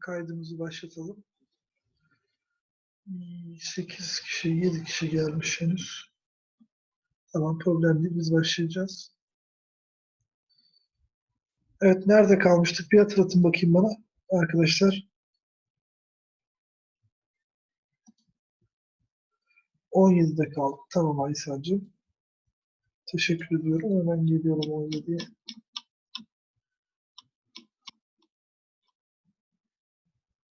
Kaydımızı başlatalım. 8 kişi, 7 kişi gelmiş henüz. Tamam problem değil. Biz başlayacağız. Evet nerede kalmıştık? Bir hatırlatın bakayım bana arkadaşlar. 17'de kaldık. Tamam Aysel'cim. Teşekkür ediyorum. Hemen geliyorum 17'ye.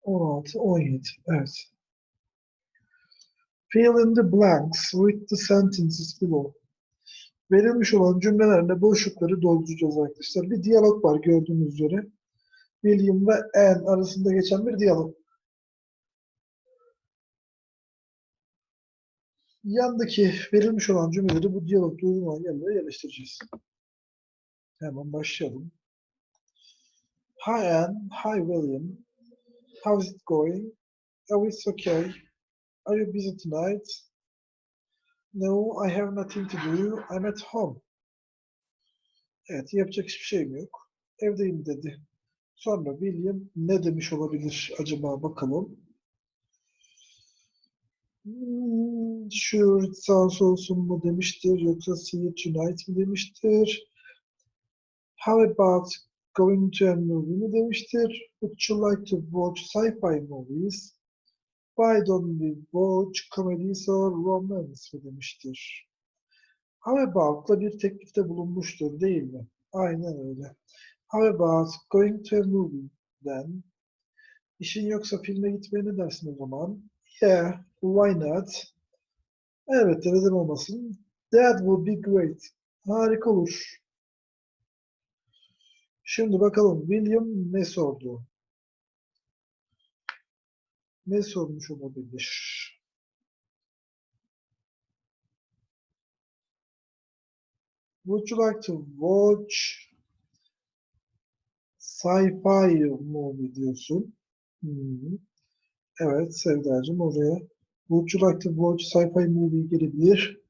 On altı, on yedi. Evet. Fill in the blanks with the sentences below. Verilmiş olan cümlelerle boşlukları dolduracağız arkadaşlar. Bir diyalog var gördüğünüz üzere. William ve Anne arasında geçen bir diyalog. Yandaki verilmiş olan cümleleri bu diyalogda uygun olan yerlere yerleştireceğiz. Hemen başlayalım. Hi Anne, hi William. How is it going? Oh, it's okay. Are you busy tonight? No, I have nothing to do. I'm at home. Evet, yapacak hiçbir şeyim yok. Evdeyim dedi. Sonra William ne demiş olabilir acaba bakalım. Hmm, sure it sounds olsun mu demiştir yoksa see you tonight mi demiştir. How about going to a movie mi demiştir. Would you like to watch sci-fi movies? Why don't we watch comedies or romance mi demiştir. How about'la bir teklifte bulunmuştur değil mi? Aynen öyle. How about going to a movie then? İşin yoksa filme gitmeye ne dersin o zaman? Yeah, why not? Evet, neden olmasın? That would be great. Harika olur. Şimdi bakalım William ne sordu? Ne sormuş olabilir? Would you like to watch sci-fi movie diyorsun? Hmm. Evet Sevdacığım oraya. Would you like to watch sci-fi movie gelebilir.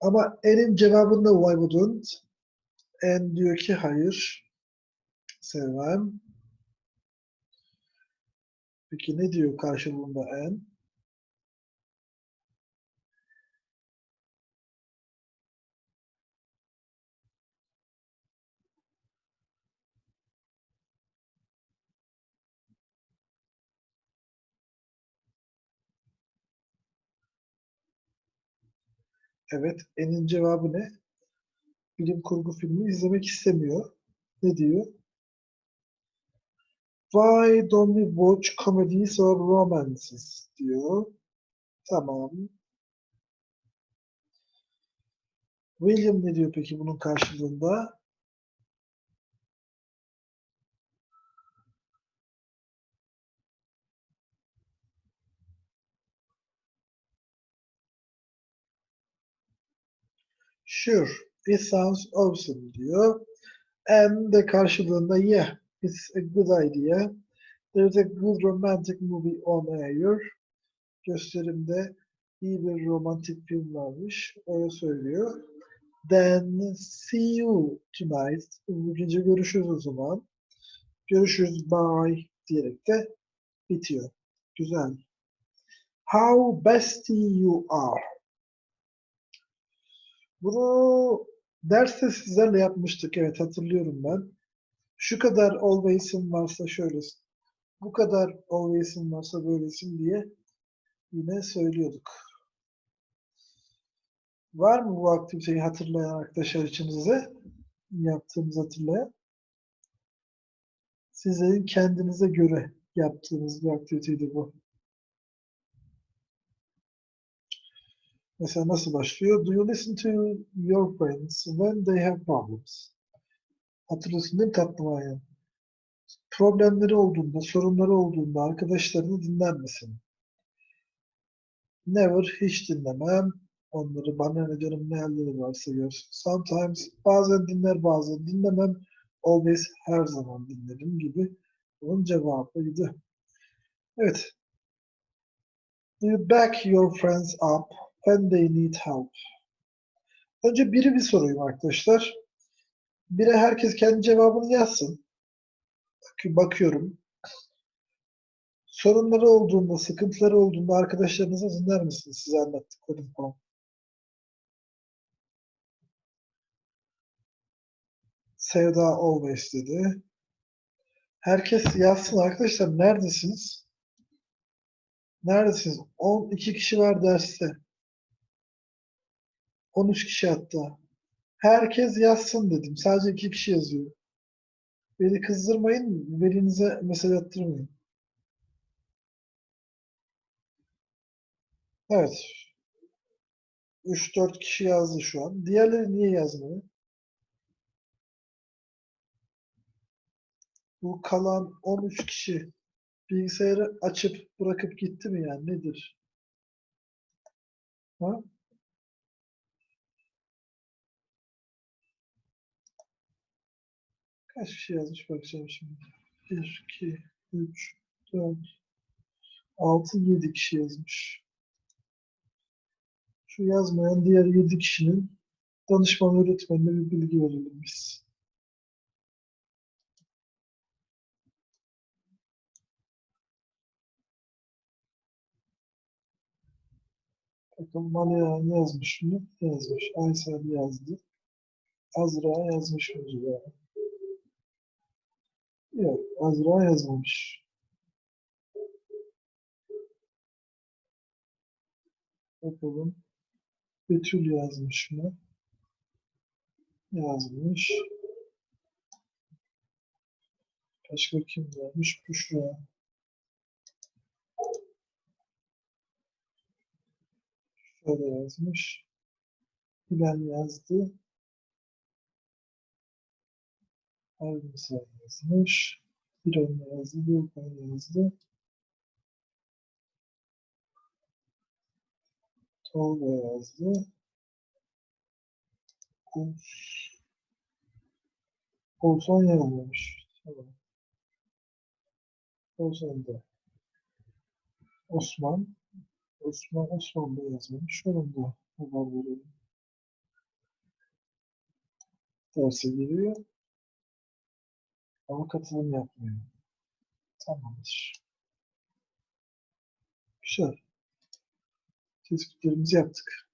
Ama En'in cevabında why wouldn't? En diyor ki hayır. Sevmem. Peki ne diyor karşılığında en? Evet, En'in cevabı ne? Bilim kurgu filmi izlemek istemiyor. Ne diyor? Why don't we watch comedies or romances? diyor. Tamam. William ne diyor peki bunun karşılığında? Sure, it sounds awesome diyor. And de karşılığında yeah, it's a good idea. There's a good romantic movie on air. Gösterimde iyi bir romantik film varmış. Öyle söylüyor. Then see you tonight. Gece görüşürüz o zaman. Görüşürüz bye diyerek de bitiyor. Güzel. How bestie you are. Bunu derste sizlerle yapmıştık. Evet hatırlıyorum ben. Şu kadar always'im varsa şöylesin. Bu kadar always'im varsa böylesin diye yine söylüyorduk. Var mı bu aktiviteyi hatırlayan arkadaşlar içinizde? Yaptığımızı hatırlayan? Sizlerin kendinize göre yaptığınız bir aktiviteydi bu. Mesela nasıl başlıyor? Do you listen to your friends when they have problems? Hatırlıyorsun değil mi Ayhan? Problemleri olduğunda, sorunları olduğunda arkadaşlarını dinler misin? Never, hiç dinlemem. Onları bana ne canım ne halleri varsa görsün. Sometimes, bazen dinler bazen dinlemem. Always, her zaman dinlerim gibi. Bunun cevabıydı. Evet. Do you back your friends up when they need help? Önce biri bir sorayım arkadaşlar. Bire herkes kendi cevabını yazsın. Bak- Bakıyorum. Sorunları olduğunda, sıkıntıları olduğunda arkadaşlarınıza dinler misiniz size anlattıklarını falan? Sevda always dedi. Herkes yazsın arkadaşlar. Neredesiniz? Neredesiniz? 12 kişi var derste. 13 kişi hatta. Herkes yazsın dedim. Sadece 2 kişi yazıyor. Beni kızdırmayın. Velinize mesaj attırmayın. Evet. 3-4 kişi yazdı şu an. Diğerleri niye yazmıyor? Bu kalan 13 kişi bilgisayarı açıp bırakıp gitti mi yani nedir? Ha? Kaç kişi yazmış bakacağım şimdi. 1, 2, 3, 4, 6, 7 kişi yazmış. Şu yazmayan diğer 7 kişinin danışman öğretmenine bir bilgi verelim biz. Bakalım Maliha ne yazmış mı? Yazmış. Aysel yazdı. Azra yazmış mı acaba? Yok, Azra yazmamış. Bakalım. Betül yazmış mı? Yazmış. Başka kim yazmış? Büşra. Şöyle yazmış. Hilal yazdı. Ayrımsal yazmış. İran yazdı. Volkan yazdı. Tolga yazdı. Oğuz- Oğuzhan yazmamış. Tamam. Oğuzhan da. Osman. Osman, Osman da yazmamış. Onun da haber verelim. Derse giriyor. Ama katılım yapmıyor. Tamamdır. Güzel. Tespitlerimizi yaptık.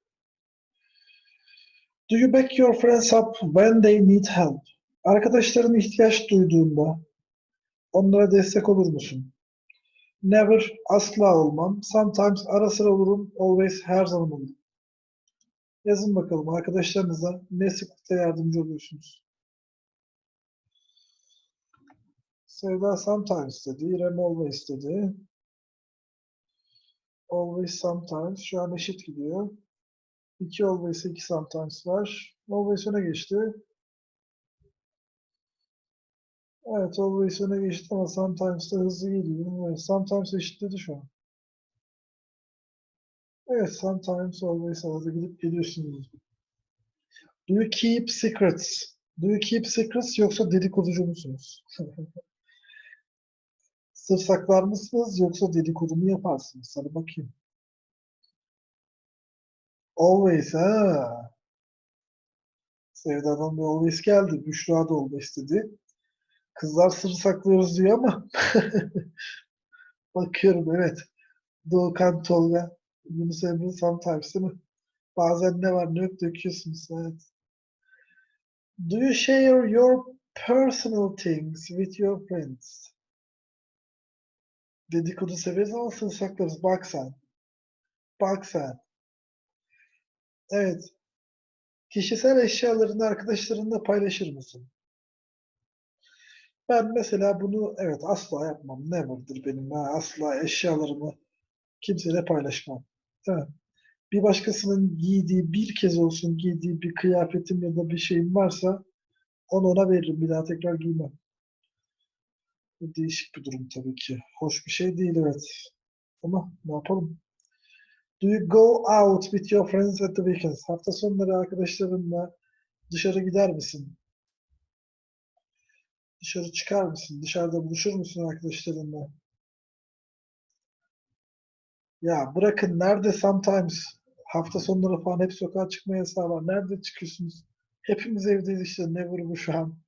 Do you back your friends up when they need help? Arkadaşların ihtiyaç duyduğunda onlara destek olur musun? Never, asla olmam. Sometimes, ara sıra olurum. Always, her zaman olurum. Yazın bakalım arkadaşlarınıza ne sıklıkla yardımcı oluyorsunuz? Sevda sometimes dedi. İrem always dedi. Always sometimes. Şu an eşit gidiyor. 2 always, 2 sometimes var. Always öne geçti. Evet, always öne geçti ama sometimes de hızlı geliyor. Evet, sometimes eşitledi şu an. Evet, sometimes always arada gidip geliyorsunuz. Do you keep secrets? Do you keep secrets yoksa dedikoducu musunuz? Sır saklar mısınız yoksa dedikodu mu yaparsınız? Hadi bakayım. Always ha. Sevda'dan bir always geldi. Büşra da always dedi. Kızlar sır saklıyoruz diyor ama bakıyorum evet. Doğukan Tolga, Yunus Emre sometimes değil mi? Bazen ne var ne yok döküyorsunuz. Evet. Do you share your personal things with your friends? Dedikodu severiz ama sır saklarız. Bak sen. Bak sen. Evet. Kişisel eşyalarını arkadaşlarınla paylaşır mısın? Ben mesela bunu evet asla yapmam. Never'dır benim. Ha, asla eşyalarımı kimseyle paylaşmam. Değil? Bir başkasının giydiği, bir kez olsun giydiği bir kıyafetim ya da bir şeyim varsa onu ona veririm. Bir daha tekrar giymem. Değişik bir durum tabii ki. Hoş bir şey değil evet. Ama ne yapalım? Do you go out with your friends at the weekends? Hafta sonları arkadaşlarınla dışarı gider misin? Dışarı çıkar mısın? Dışarıda buluşur musun arkadaşlarınla? Ya bırakın nerede sometimes hafta sonları falan hep sokağa çıkma yasağı var. Nerede çıkıyorsunuz? Hepimiz evdeyiz işte. Never bu şu an.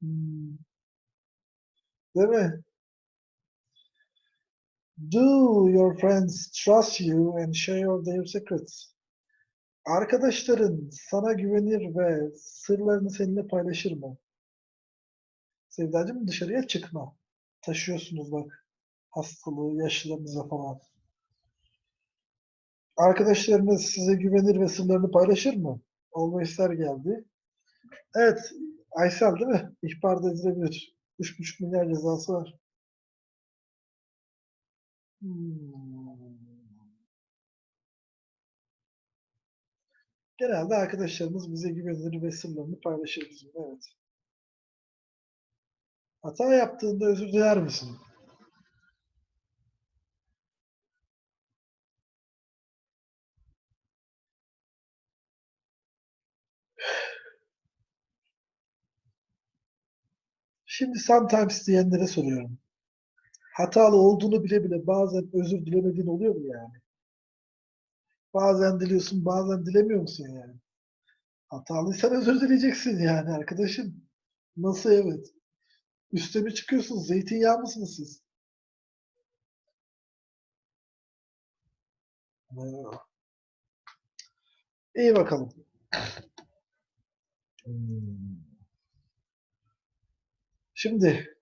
Hmm. Değil mi? Do your friends trust you and share their secrets? Arkadaşların sana güvenir ve sırlarını seninle paylaşır mı? Sevdacığım dışarıya çıkma. Taşıyorsunuz bak hastalığı yaşlarınıza falan. Arkadaşlarınız size güvenir ve sırlarını paylaşır mı? Always'ler geldi. Evet, Aysel değil mi? İhbar da edilebilir. 3,5 milyar cezası var. Hmm. Genelde arkadaşlarımız bize güvenir ve sırlarını paylaşır bizimle. Evet. Hata yaptığında özür diler misin? Şimdi sometimes diyenlere soruyorum. Hatalı olduğunu bile bile bazen özür dilemediğin oluyor mu yani? Bazen diliyorsun, bazen dilemiyor musun yani? Hatalıysan özür dileyeceksin yani arkadaşım. Nasıl evet? Üste mi çıkıyorsun? Zeytinyağı mısınız siz? İyi bakalım. Hmm. Şimdi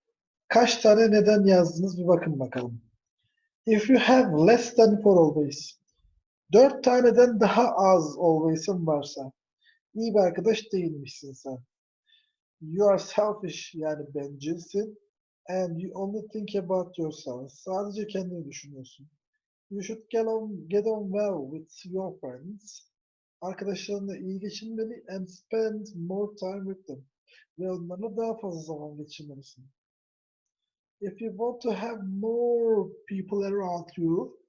kaç tane neden yazdınız bir bakın bakalım. If you have less than four always. Dört taneden daha az always'ın varsa iyi bir arkadaş değilmişsin sen. You are selfish yani bencilsin and you only think about yourself. Sadece kendini düşünüyorsun. You should get on, get on well with your friends. Arkadaşlarınla iyi geçinmeli and spend more time with them. Ve onlarla daha fazla zaman geçirmelisin. If you want to have more people around you,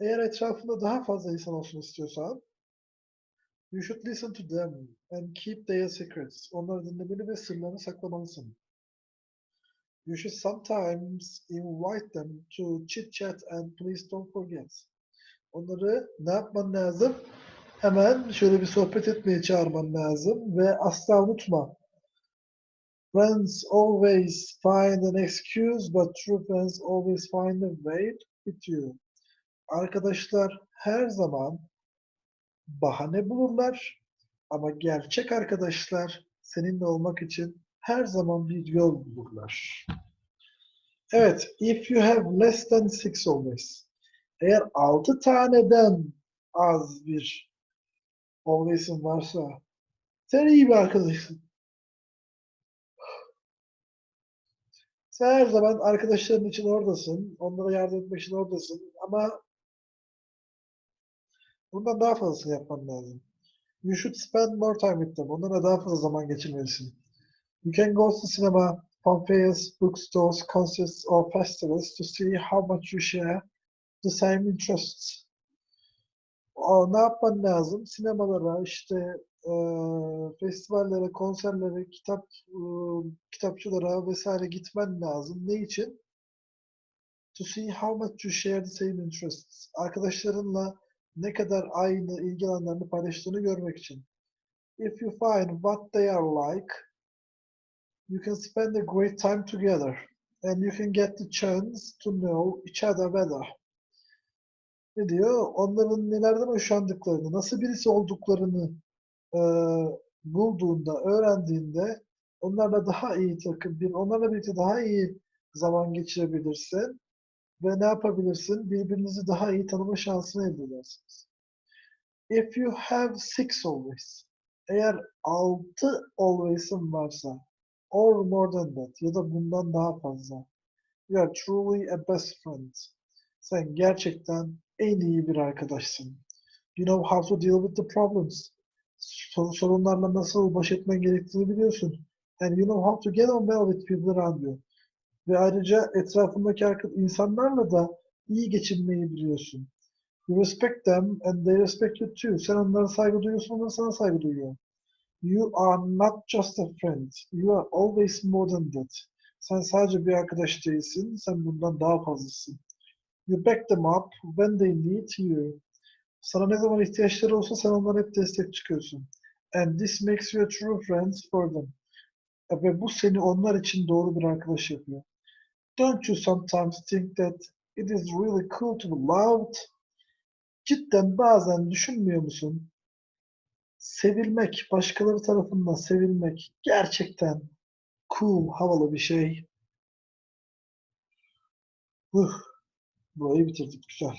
eğer etrafında daha fazla insan olsun istiyorsan, you should listen to them and keep their secrets. Onları dinlemeli ve sırlarını saklamalısın. You should sometimes invite them to chit chat and please don't forget. Onları ne yapman lazım? Hemen şöyle bir sohbet etmeye çağırman lazım ve asla unutma. Friends always find an excuse, but true friends always find a way with you. Arkadaşlar her zaman bahane bulurlar ama gerçek arkadaşlar seninle olmak için her zaman bir yol bulurlar. Evet, if you have less than six always. Eğer altı taneden az bir always'in varsa sen iyi bir arkadaşsın. Sen her zaman arkadaşların için oradasın. Onlara yardım etmek için oradasın. Ama bundan daha fazlasını yapman lazım. You should spend more time with them. Onlara daha fazla zaman geçirmelisin. You can go to cinema, fairs, bookstores, concerts or festivals to see how much you share the same interests. Ne yapman lazım? Sinemalara, işte e, festivallere, konserlere, kitap e, kitapçılara vesaire gitmen lazım. Ne için? To see how much you share the same interests. Arkadaşlarınla ne kadar aynı ilgi alanlarını paylaştığını görmek için. If you find what they are like, you can spend a great time together and you can get the chance to know each other better. Ne diyor? Onların nelerden hoşlandıklarını, nasıl birisi olduklarını e, bulduğunda, öğrendiğinde onlarla daha iyi takım, bir, onlarla birlikte daha iyi zaman geçirebilirsin ve ne yapabilirsin? Birbirinizi daha iyi tanıma şansını elde edersiniz. If you have six always, eğer altı always'ın varsa, or more than that, ya da bundan daha fazla, you are truly a best friend. Sen gerçekten en iyi bir arkadaşsın. You know how to deal with the problems. Sor- Sorunlarla nasıl baş etmen gerektiğini biliyorsun. And you know how to get on well with people around you. Ve ayrıca etrafındaki insanlarla da iyi geçinmeyi biliyorsun. You respect them and they respect you too. Sen onlara saygı duyuyorsun, onlar sana saygı duyuyor. You are not just a friend. You are always more than that. Sen sadece bir arkadaş değilsin, sen bundan daha fazlasın. You back them up when they need you. Sana ne zaman ihtiyaçları olsa sen onlara hep destek çıkıyorsun. And this makes you a true friend for them. ve bu seni onlar için doğru bir arkadaş yapıyor. Don't you sometimes think that it is really cool to be loved? Cidden bazen düşünmüyor musun? Sevilmek, başkaları tarafından sevilmek gerçekten cool, havalı bir şey. Uh, burayı bitirdik güzel.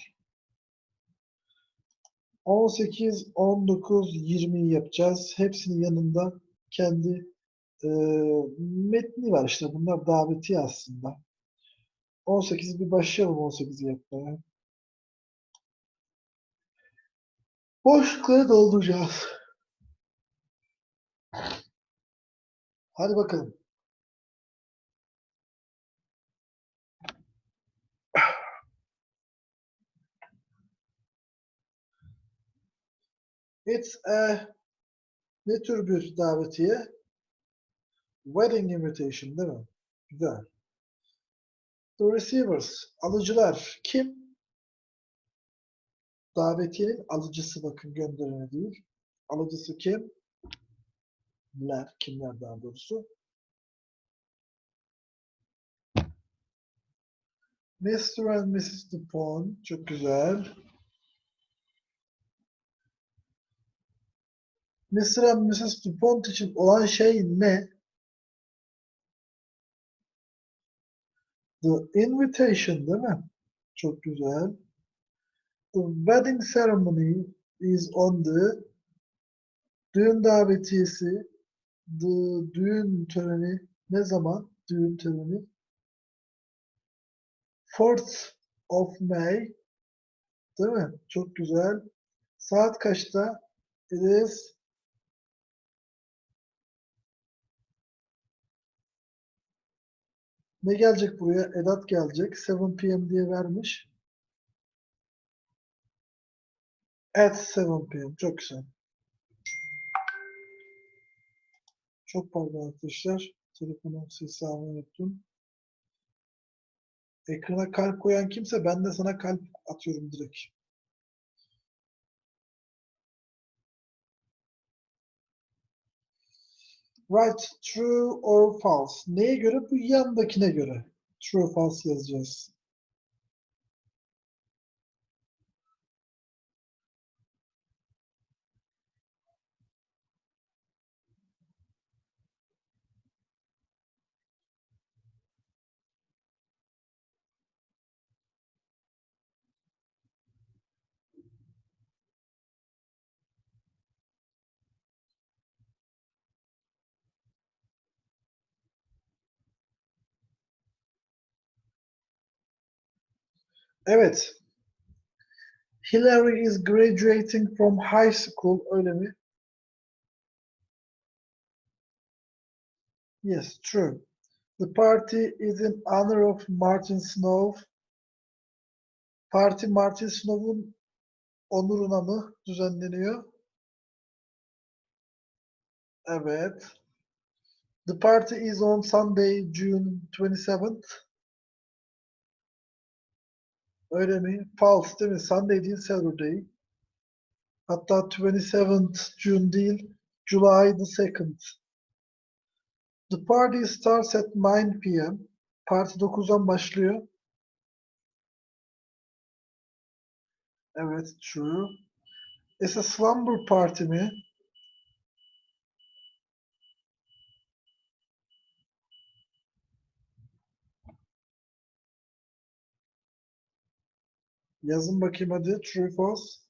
18, 19, 20'yi yapacağız. Hepsinin yanında kendi e, metni var işte. Bunlar daveti aslında. 18 bir başlayalım 18'i yapmaya. Boşlukları dolduracağız. Hadi bakalım. It's a ne tür bir davetiye? Wedding invitation değil mi? Güzel. The receivers, alıcılar kim? Davetiyenin alıcısı bakın gönderene değil. Alıcısı kim? Ler, kimler daha doğrusu? Mr. and Mrs. Dupont, çok güzel. Mr. and Mrs. Dupont için olan şey ne? The invitation değil mi? Çok güzel. The wedding ceremony is on the düğün davetiyesi the düğün töreni ne zaman? Düğün töreni 4th of May değil mi? Çok güzel. Saat kaçta? It is Ne gelecek buraya? Edat gelecek. 7 p.m. diye vermiş. At 7 p.m. Çok güzel. Çok pardon arkadaşlar. Telefonun sesi almayı unuttum. Ekrana kalp koyan kimse ben de sana kalp atıyorum direkt. Right, true or false. Neye göre? Bu yandakine göre. True, false yazacağız. Evet. Hillary is graduating from high school. Öyle mi? Yes, true. The party is in honor of Martin Snow. Parti Martin Snow'un onuruna mı düzenleniyor? Evet. The party is on Sunday, June 27th. Öyle mi? False değil mi? Sunday değil, Saturday. Hatta 27th June değil, July the 2nd. The party starts at 9 p.m. Parti 9'dan başlıyor. Evet, true. It's a slumber party mi? Yazın bakayım hadi. True, false.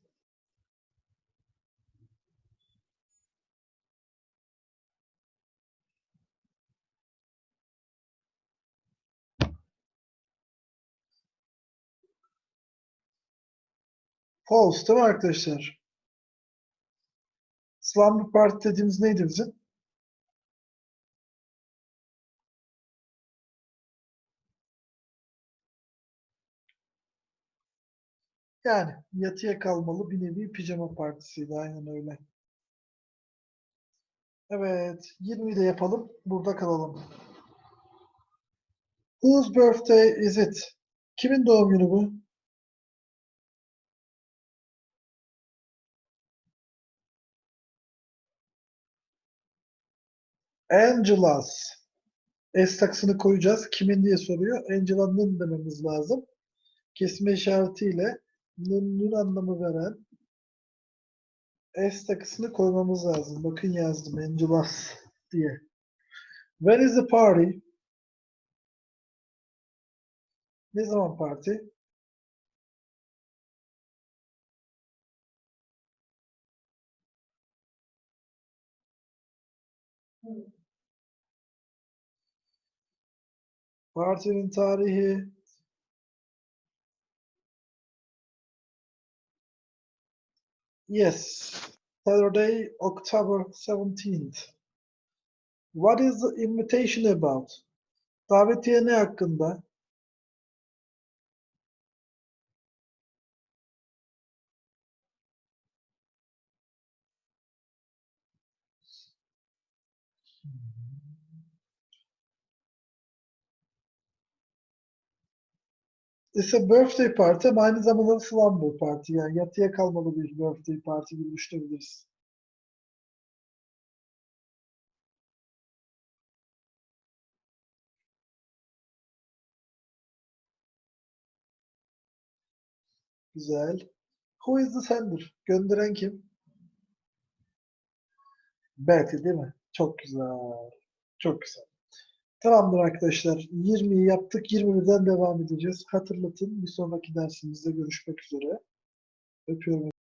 False değil mi arkadaşlar? Slumber Party dediğimiz neydi bizim? Yani yatıya kalmalı bir nevi pijama partisiydi. Aynen öyle. Evet. 20'yi de yapalım. Burada kalalım. Whose birthday is it? Kimin doğum günü bu? Angela's. S takısını koyacağız. Kimin diye soruyor. Angela'nın dememiz lazım. Kesme işaretiyle nın anlamı veren S takısını koymamız lazım. Bakın yazdım Angela''s diye. When is the party? Ne zaman parti? Partinin tarihi Yes, Saturday, October 17th. What is the invitation about? Davetiye ne hakkında? It's a birthday party ama aynı zamanda slumber party yani yatıya kalmalı bir birthday party gibi düşünebiliriz. Güzel. Who is the sender? Gönderen kim? Betty değil mi? Çok güzel. Çok güzel. Tamamdır arkadaşlar. 20'yi yaptık. 21'den devam edeceğiz. Hatırlatın. Bir sonraki dersimizde görüşmek üzere. Öpüyorum.